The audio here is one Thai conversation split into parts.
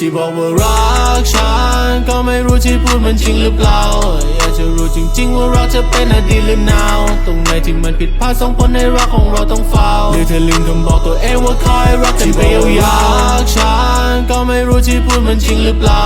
ที่บอกว่ารักฉันก็ไม่รู้ที่พูดมันจริงหรือเปล่า อยากจะรู้จริง ๆ ว่ารักจะเป็นอดีตหรือ now ตรงไหนที่มันผิดพลาดส่งผลให้รักของเราต้องเฝ้าหรือเธอลืมคำบอกตัวเองว่าคอยรักกันไปยาวๆฉัน ก็ไม่รู้ที่พูดมันจริงหรือเปล่า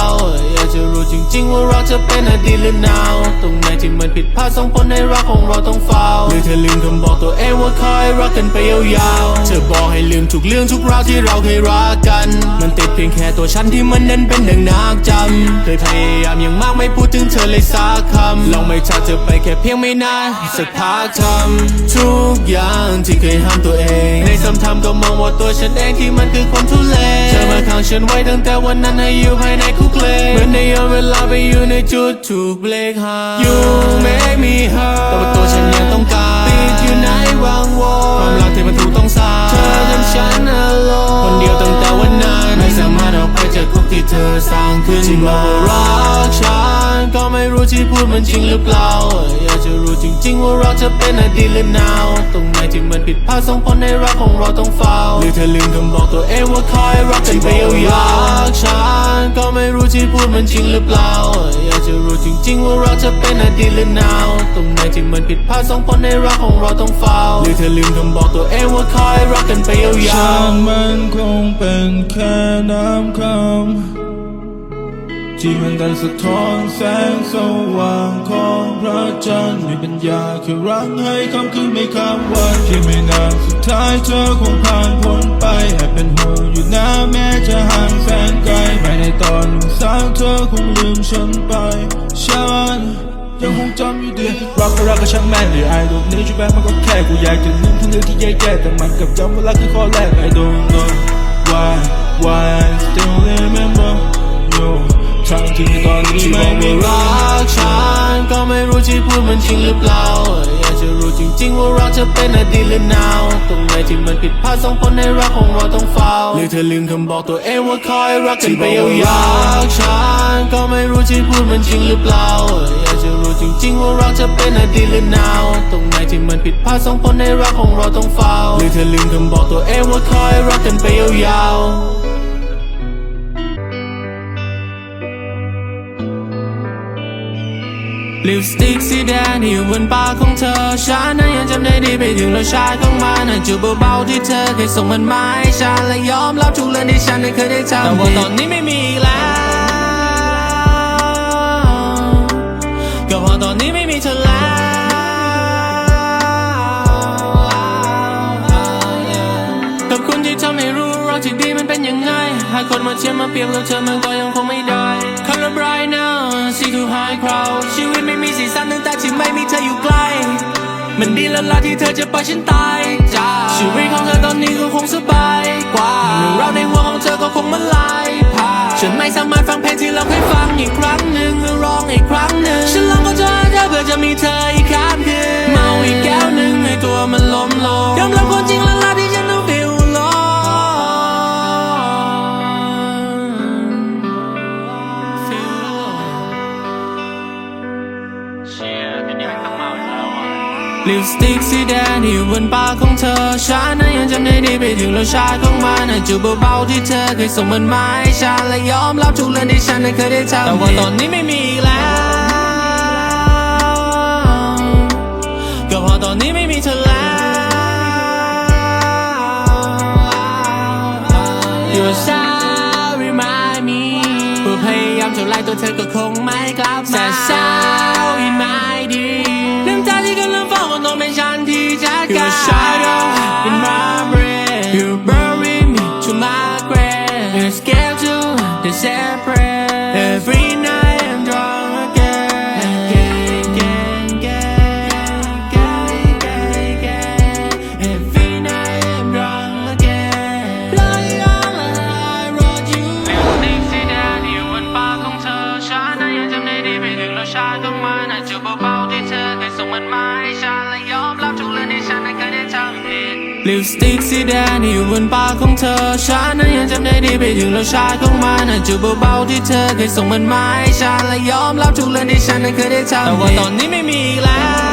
อยากจะรู้จริงๆว่ารักจะเป็นอดีตหรือ now ตรงไหนที่มันผิดพลาดส่งผลให้รักของเราต้องเฝ้าหรือเธอลืมคำบอกตัวเองว่าคอยรักกันไปยาวๆ เธอบอกให้ลืมทุกเรื่องทุกราวที่เราเคยรักกัน มันติดเพียงแค่ตัวฉันที่มันนั้นเป็นดังนักจำเคยพยายามอย่างมากไม่พูดถึงเธอเลยสักคำลองไม่ชัดเธอไปแค่เพียงไม่นานสักพักทำทุกอย่างที่เคยห้ามตัวเอง ในซ้ำทำก็มองว่าตัวฉันเองที่มันคือความทุเล ศเธอมาขังฉันไว้ตั้งแต่วันนั้นให้อยู่ภายในคุกเลเหมือนในย้อนเวลาไปอยู่ในจุดถูกเบรกหา You make me hurt แต่ว่าตัวฉันยังต้องการติดอยู่ในวังวนความรักที่มันถูกต้องสร้างเธอทำฉัน alone คนเดียวตั้งแต่วันนั้นไม่สามารถออกไปจากคุกที่เธอสร้างขึ้นที่มา ที่พูดมันจริงหรือเปล่า อยากจะรู้จริงๆว่ารักจะเป็นอดีตหรือ now ตรงไหนที่มันผิดพลาดส่งผลให้รักของเราต้องเฝ้าหรือเธอลืมคำบอกตัวเองว่าคอยรักกันไปยาวๆฉันก็ไม่รู้ที่พูดมันจริงหรือเปล่า อยากจะรู้จริงๆว่ารักจะเป็นอดีตหรือ now ตรงไหนที่มันผิดพลาดส่งผลให้รักของเราต้องเฝ้าหรือเธอลืมคำบอกตัวเองว่าคอยรักกันไปยาวฉันมันคงเป็นแค่น้ำคำ ที่มันได้สะท้อนแสงสว่างของพระจันทร์มีปัญญาแค่รังให้คำคืนไม่ข้ามวันที่ไม่นานสุดท้ายเธอคงผ่านพ้นไปให้เป็นห่วงอยู่นะแม้จะห่างแสนไกลไม่ในตอนหนุ่มสาวเธอคงลืมฉันไปฉันยังคงจำอยู่ดีรักก็รักก็ช่างแม่นหรือ I don't need you back มันก็แค่กูอยากจะลืมทั้งเรื่องที่แย่ๆแต่มันกลับจำว่ารักคือข้อแรก I don't know why why still remember ที่พูดมันจริงหรือเปล่า อยากจะรู้จริงๆว่ารักจะเป็นอดีตหรือ now ตรงไหนที่มันผิดพลาดส่งผลให้รักของเราต้องเฝ้าหรือเธอลืมคำบอกตัวเองว่าคอยรักกันไปยาวๆฉันก็ไม่รู้ที่พูดมันจริงหรือเปล่า อยากจะรู้จริงๆว่ารักจะเป็นอดีตหรือ now ตรงไหนที่มันผิดพลาดส่งผลให้รักของเราต้องเฝ้าหรือเธอลืมคำบอกตัวเองว่าคอยรักกันไปยาวๆ ลิปสติกสีแดงที่อยู่บนปากของเธอ ฉันนั้นยังจำได้ดีไปถึงรสชาติของมันน่ะจูบเบาๆที่เธอเคยส่งมันมาให้ฉันและยอมรับทุกเรื่องที่ฉันนั้นเคยได้ทำแต่ว่าตอนนี้ไม่มีอีกแล้วก็เพราะตอนนี้ไม่มีเธอแล้ว ดีมันเป็นยังไงหากคนมาเทียมมาเปรียบแล้วเธอมันก็ยังคงไม่ได้ Color bright now see too high crowd ชีวิตไม่มีสีสันตั้งแต่ที่ไม่มีเธออยู่ใกล้ มันดีแล้วล่ะที่เธอจะปล่อยฉันตายจ้าชีวิตของเธอตอนนี้ก็คงสบายกว่าเรื่องราวในหัวของเธอก็คงมาลายผ่านฉันไม่สามารถฟังเพลงที่เราเคยฟังอีกครั้งหนึ่ง ลิปสติกสีแดงที่อยู่บนปากของเธอฉันนั้นยังจำได้ดีไปถึงรสชาติของมันน่ะจูบเบาๆที่เธอเคยส่งมันมาให้ฉันและยอมรับทุกเรื่องที่ฉันนั้นเคยได้ทำแต่ว่าตอนนี้ไม่มีอีกแล้วก็เพราะตอนนี้ไม่มีเธอแล้ว Your sound remind me ผู้พยายามเท่าไรตัวเธอก็คงไม่กลับมา Sad sound in don't the. You're shadow in my ลิปสติกสีแดงที่อยู่บนปากของเธอฉันนั้นยังจำได้ดีไปถึงรสชาติของมันจูบเบาๆที่เธอเคยส่งมันมาให้ฉันและยอมรับทุกเรื่องที่ฉันนั้นเคยได้ทำแต่ว่าตอนนี้ไม่มีอีกแล้ว